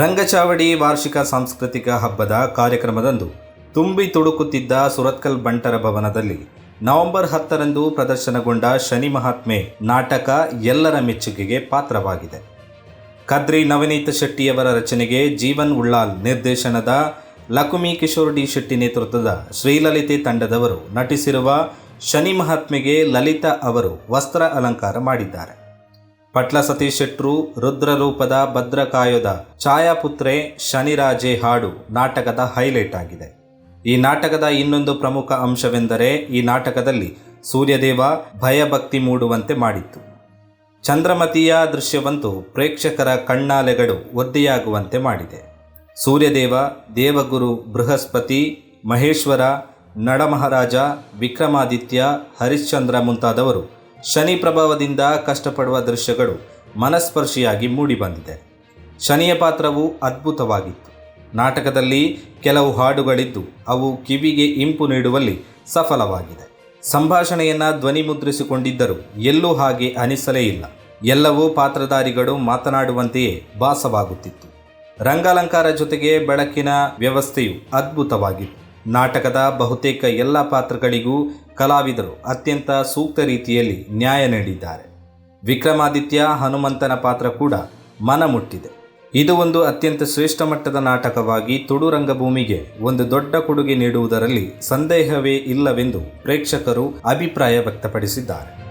ರಂಗಚಾವಡಿ ವಾರ್ಷಿಕ ಸಾಂಸ್ಕೃತಿಕ ಹಬ್ಬದ ಕಾರ್ಯಕ್ರಮದಂದು ತುಂಬಿ ತುಡುಕುತ್ತಿದ್ದ ಸುರತ್ಕಲ್ ಬಂಟರ ಭವನದಲ್ಲಿ ನವೆಂಬರ್ ಹತ್ತರಂದು ಪ್ರದರ್ಶನಗೊಂಡ ಶನಿ ಮಹಾತ್ಮೆ ನಾಟಕ ಎಲ್ಲರ ಮೆಚ್ಚುಗೆಗೆ ಪಾತ್ರವಾಗಿದೆ. ಕದ್ರಿ ನವನೀತ ಶೆಟ್ಟಿಯವರ ರಚನೆಗೆ ಜೀವನ್ ಉಳ್ಳಾಲ್ ನಿರ್ದೇಶನದ ಲಕುಮಿ ಕಿಶೋರ್ ಡಿ ಶೆಟ್ಟಿ ನೇತೃತ್ವದ ಶ್ರೀಲಲಿತೆ ತಂಡದವರು ನಟಿಸಿರುವ ಶನಿ ಮಹಾತ್ಮೆಗೆ ಲಲಿತಾ ಅವರು ವಸ್ತ್ರ ಅಲಂಕಾರ ಮಾಡಿದ್ದಾರೆ. ಪಟ್ಲ ಸತೀಶ್ ಶೆಟ್ರು ರುದ್ರರೂಪದ ಭದ್ರಕಾಯುಧ, ಛಾಯಾಪುತ್ರೆ ಶನಿರಾಜೆ ಹಾಡು ನಾಟಕದ ಹೈಲೈಟ್ ಆಗಿದೆ. ಈ ನಾಟಕದ ಇನ್ನೊಂದು ಪ್ರಮುಖ ಅಂಶವೆಂದರೆ ಈ ನಾಟಕದಲ್ಲಿ ಸೂರ್ಯದೇವ ಭಯಭಕ್ತಿ ಮೂಡುವಂತೆ ಮಾಡಿತ್ತು. ಚಂದ್ರಮತಿಯ ದೃಶ್ಯವಂತೂ ಪ್ರೇಕ್ಷಕರ ಕಣ್ಣಾಲೆಗಳು ಒದ್ದೆಯಾಗುವಂತೆ ಮಾಡಿದೆ. ಸೂರ್ಯದೇವ, ದೇವಗುರು ಬೃಹಸ್ಪತಿ, ಮಹೇಶ್ವರ, ನಡಮಹಾರಾಜ, ವಿಕ್ರಮಾದಿತ್ಯ, ಹರಿಶ್ಚಂದ್ರ ಮುಂತಾದವರು ಶನಿ ಪ್ರಭಾವದಿಂದ ಕಷ್ಟಪಡುವ ದೃಶ್ಯಗಳು ಮನಸ್ಪರ್ಶಿಯಾಗಿ ಮೂಡಿಬಂದಿದೆ ಶನಿಯ ಪಾತ್ರವು ಅದ್ಭುತವಾಗಿತ್ತು. ನಾಟಕದಲ್ಲಿ ಕೆಲವು ಹಾಡುಗಳಿದ್ದು ಅವು ಕಿವಿಗೆ ಇಂಪು ನೀಡುವಲ್ಲಿ ಸಫಲವಾಗಿದೆ. ಸಂಭಾಷಣೆಯನ್ನು ಧ್ವನಿ ಮುದ್ರಿಸಿಕೊಂಡಿದ್ದರೂ ಎಲ್ಲೂ ಹಾಗೆ ಅನಿಸಲೇ ಇಲ್ಲ. ಎಲ್ಲವೂ ಪಾತ್ರಧಾರಿಗಳು ಮಾತನಾಡುವಂತೆಯೇ ಭಾಸವಾಗುತ್ತಿತ್ತು. ರಂಗಾಲಂಕಾರ ಜೊತೆಗೆ ಬೆಳಕಿನ ವ್ಯವಸ್ಥೆಯು ಅದ್ಭುತವಾಗಿತ್ತು. ನಾಟಕದ ಬಹುತೇಕ ಎಲ್ಲ ಪಾತ್ರಗಳಿಗೂ ಕಲಾವಿದರು ಅತ್ಯಂತ ಸೂಕ್ತ ರೀತಿಯಲ್ಲಿ ನ್ಯಾಯ ನೀಡಿದ್ದಾರೆ. ವಿಕ್ರಮಾದಿತ್ಯ, ಹನುಮಂತನ ಪಾತ್ರ ಕೂಡ ಮನಮುಟ್ಟಿದೆ. ಇದು ಒಂದು ಅತ್ಯಂತ ಶ್ರೇಷ್ಠ ಮಟ್ಟದ ನಾಟಕವಾಗಿ ತುಳು ರಂಗಭೂಮಿಗೆ ಒಂದು ದೊಡ್ಡ ಕೊಡುಗೆ ನೀಡುವುದರಲ್ಲಿ ಸಂದೇಹವೇ ಇಲ್ಲವೆಂದು ಪ್ರೇಕ್ಷಕರು ಅಭಿಪ್ರಾಯ ವ್ಯಕ್ತಪಡಿಸಿದ್ದಾರೆ.